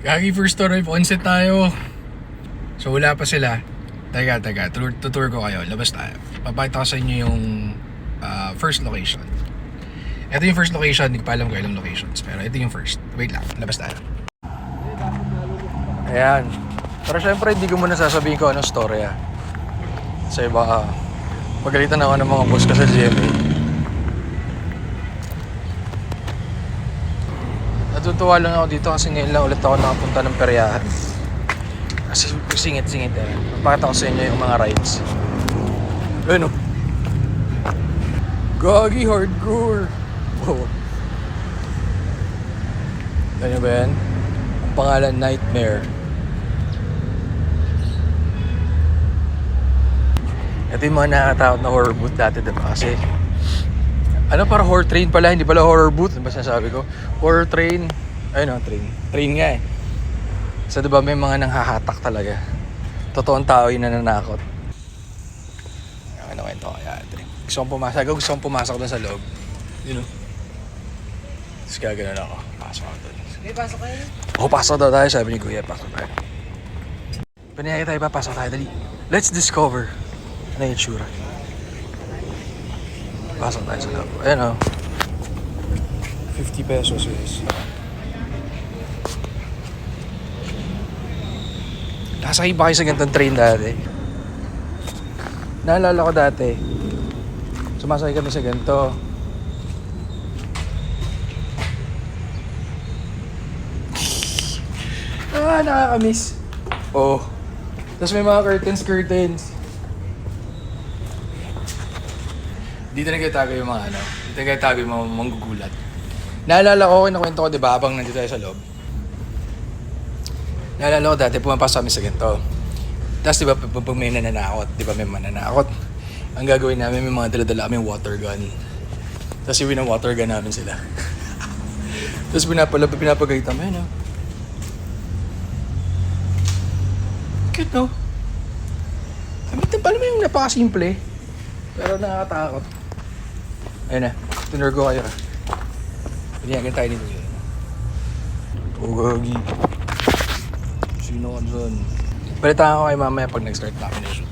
Gagi first story, onset tayo. So wala pa sila. Teka, teka, tour, tutour ko kayo. Labas tayo. Papakita ko sa inyo yung ah, first location. Ito yung first location, hindi ko pa alam kung ilang locations. Pero ito yung first. Wait lang, labas tayo. Ayan. Pero syempre, hindi ko muna sasabihin ko anong story ah. Kasi baka pagalitan ako ng mga boss ko sa GMA. Natutuwa lang ako dito kasi ngayon lang ulit ako nakapunta ng peryahan. Kasi singit-singit eh. Papakita ko sa inyo yung mga rides. Ayun oh. Gagi hardcore. Oh. Ganyan ba yan? Ang pangalan Nightmare. Ito yung mga nakakatakot na horror booth dati, diba? Kasi, ano para horror train pala, hindi pala horror booth. Ba sinasabi ko? Horror train. Ayun o, train. Train nga eh. So, diba may mga nanghahatak talaga. Totoong tao yung nananakot. Ano kwento kaya ate. Gusto kong pumasok. Gusto kong pumasok doon sa loob. You know? Tapos gagano'n ako. Pasok ako doon. May pasok kayo? Oo, pasok daw tayo. Sabi ni Kuya, pasok tayo. Paniyaya tayo pa, pasok tayo. Dali. Let's discover. Ano yung tsura? Pasok tayo sa loob. Ayan o. 50 pesos is. Nasakay ba kayo sa ganitong train dati? Naalala ko dati. Sumasakay kami sa ganito. Ah, nakakamiss. Oh. Tapos may mga curtains, curtains. Dito nagtatago yung mga ano. Dito nagtatago yung mga manggugulat. Naalala ko, kinakwento ko, di ba, habang nandito tayo sa loob. Naalala ko dati, pumapasok kami sa ganito. Tapos di ba, pag may nananakot, di ba may mananakot. Ang gagawin namin, may mga dala-dala kami water gun. Tapos yung water gun namin sila. Tapos pinapalab, pinapagalitan mo yun, ah. Cute, no? Sabi paano mo yung napakasimple? Pero nakakatakot. Ayun na, tinur ko kayo. Pinayagan tayo nito yun. Oh, gagi. Sino ka dyan? Balitaan ko kayo mamaya pag nag-start na kami na shoot.